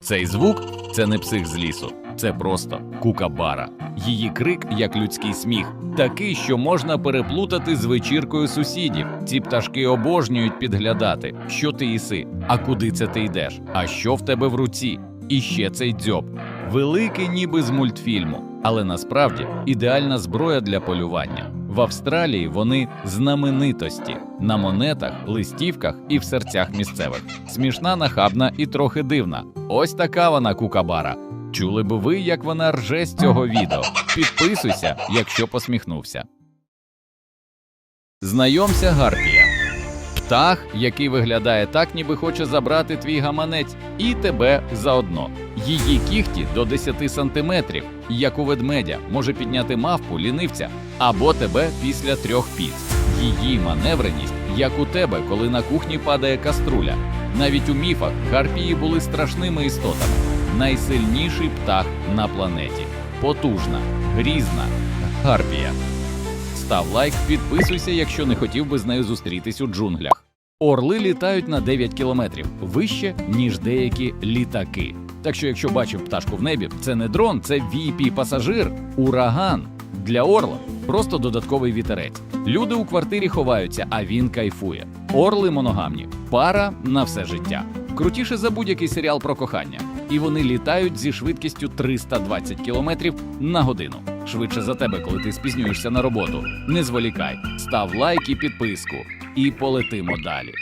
Цей звук це не псих з лісу, це просто кукабара. Її крик як людський сміх, такий, що можна переплутати з вечіркою сусідів. Ці пташки обожнюють підглядати, що ти їси, а куди це ти йдеш, а що в тебе в руці. І ще цей дзьоб. Великий ніби з мультфільму, але насправді ідеальна зброя для полювання. В Австралії вони знаменитості на монетах, листівках і в серцях місцевих. Смішна, нахабна і трохи дивна. Ось така вона кукабара. Чули би ви, як вона рже з цього відео. Підписуйся, якщо посміхнувся. Знайомся Гарпія. Птах, який виглядає так, ніби хоче забрати твій гаманець, і тебе заодно. Її кіхті до 10 сантиметрів, як у ведмедя, може підняти мавпу, лінивця або тебе після трьох піц. Її маневреність, як у тебе, коли на кухні падає каструля. Навіть у міфах гарпії були страшними істотами. Найсильніший птах на планеті. Потужна, грізна гарпія. Став лайк, підписуйся, якщо не хотів би з нею зустрітись у джунглях. Орли літають на 9 кілометрів вище, ніж деякі літаки. Так що, якщо бачив пташку в небі, це не дрон, це vip пасажир, ураган. Для орла просто додатковий вітерець. Люди у квартирі ховаються, а він кайфує. Орли моногамні, пара на все життя. Крутіше за будь-який серіал про кохання. І вони літають зі швидкістю 320 км на годину. Швидше за тебе, коли ти спізнюєшся на роботу. Не зволікай, став лайк і підписку, і полетимо далі.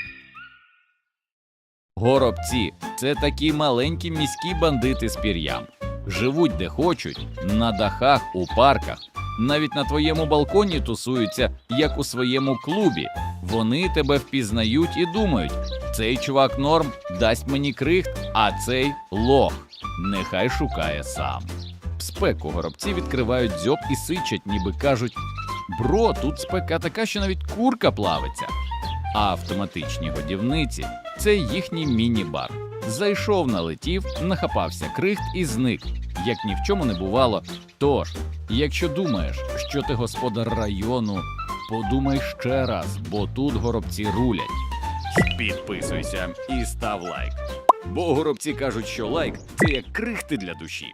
Горобці це такі маленькі міські бандити з пір'ям. Живуть де хочуть, на дахах, у парках. Навіть на твоєму балконі тусуються, як у своєму клубі. Вони тебе впізнають і думають: цей чувак норм дасть мені крихт, а цей лох. Нехай шукає сам. Спеку горобці відкривають дзьоб і сичать, ніби кажуть: Бро, тут спека така, що навіть курка плавиться. А автоматичні годівниці це їхній міні-бар. Зайшов, налетів, нахапався крихт і зник, як ні в чому не бувало. Тож, якщо думаєш, що ти господар району, подумай ще раз, бо тут горобці рулять. Підписуйся і став лайк. Бо горобці кажуть, що лайк це як крихти для душі.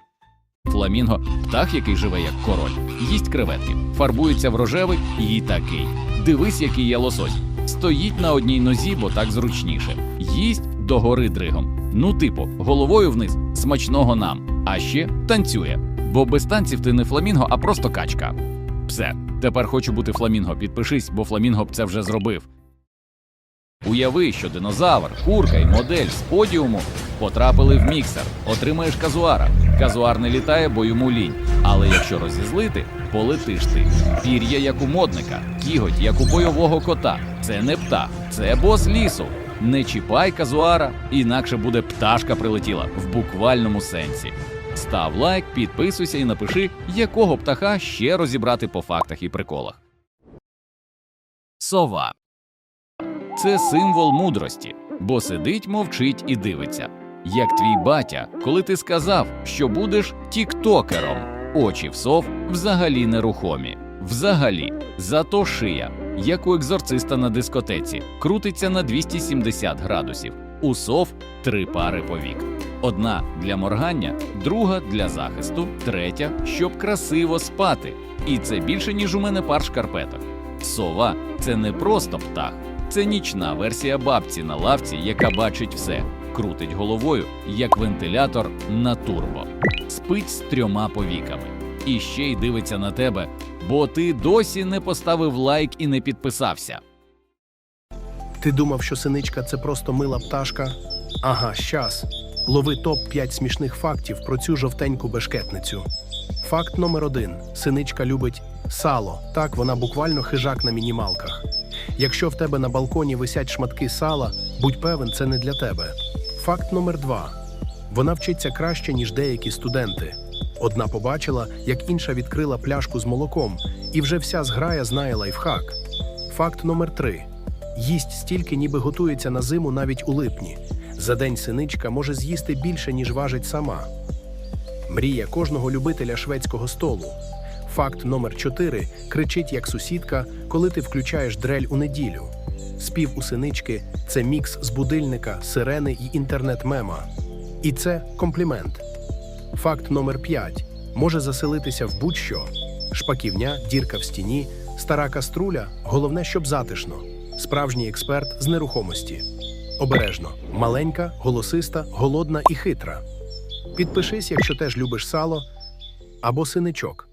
Фламінго птах, який живе як король, їсть креветки, фарбується в рожевий і такий. Дивись, який є лосось. Стоїть на одній нозі, бо так зручніше. Їсть догори дригом. Ну, типу, головою вниз, смачного нам. А ще танцює. Бо без танців ти не фламінго, а просто качка. Все, тепер хочу бути фламінго. Підпишись, бо фламінго б це вже зробив. Уяви, що динозавр, курка і модель з подіуму потрапили в міксер. Отримаєш казуара. Казуар не літає, бо йому лінь. Але якщо розізлити, полетиш ти. Пір'я як у модника, кіготь як у бойового кота. Це не птах, це бос лісу. Не чіпай казуара, інакше буде пташка прилетіла в буквальному сенсі. Став лайк, підписуйся і напиши, якого птаха ще розібрати по фактах і приколах. Сова це символ мудрості, бо сидить, мовчить і дивиться. Як твій батя, коли ти сказав, що будеш тіктокером, очі в сов взагалі нерухомі. Взагалі, зато шия, як у екзорциста на дискотеці, крутиться на 270 градусів. У сов три пари повік. Одна для моргання, друга для захисту, третя, щоб красиво спати. І це більше, ніж у мене пар шкарпеток. Сова це не просто птах, це нічна версія бабці на лавці, яка бачить все, крутить головою, як вентилятор на турбо, спить з трьома повіками. І ще й дивиться на тебе, бо ти досі не поставив лайк і не підписався. Ти думав, що синичка це просто мила пташка? Ага, щас. Лови топ 5 смішних фактів про цю жовтеньку бешкетницю. Факт номер один: синичка любить сало. Так, вона буквально хижак на мінімалках. Якщо в тебе на балконі висять шматки сала, будь певен, це не для тебе. Факт номер два: вона вчиться краще, ніж деякі студенти. Одна побачила, як інша відкрила пляшку з молоком, і вже вся зграя знає лайфхак. Факт номер три: їсть стільки, ніби готується на зиму навіть у липні. За день синичка може з'їсти більше, ніж важить сама. Мрія кожного любителя шведського столу. Факт номер 4 кричить як сусідка, коли ти включаєш дрель у неділю. Спів у синички це мікс з будильника, сирени і інтернет-мема. І це комплімент. Факт номер 5 може заселитися в будь-що: шпаківня, дірка в стіні, стара каструля. Головне, щоб затишно. Справжній експерт з нерухомості. Обережно, маленька, голосиста, голодна і хитра. Підпишись, якщо теж любиш сало або синичок.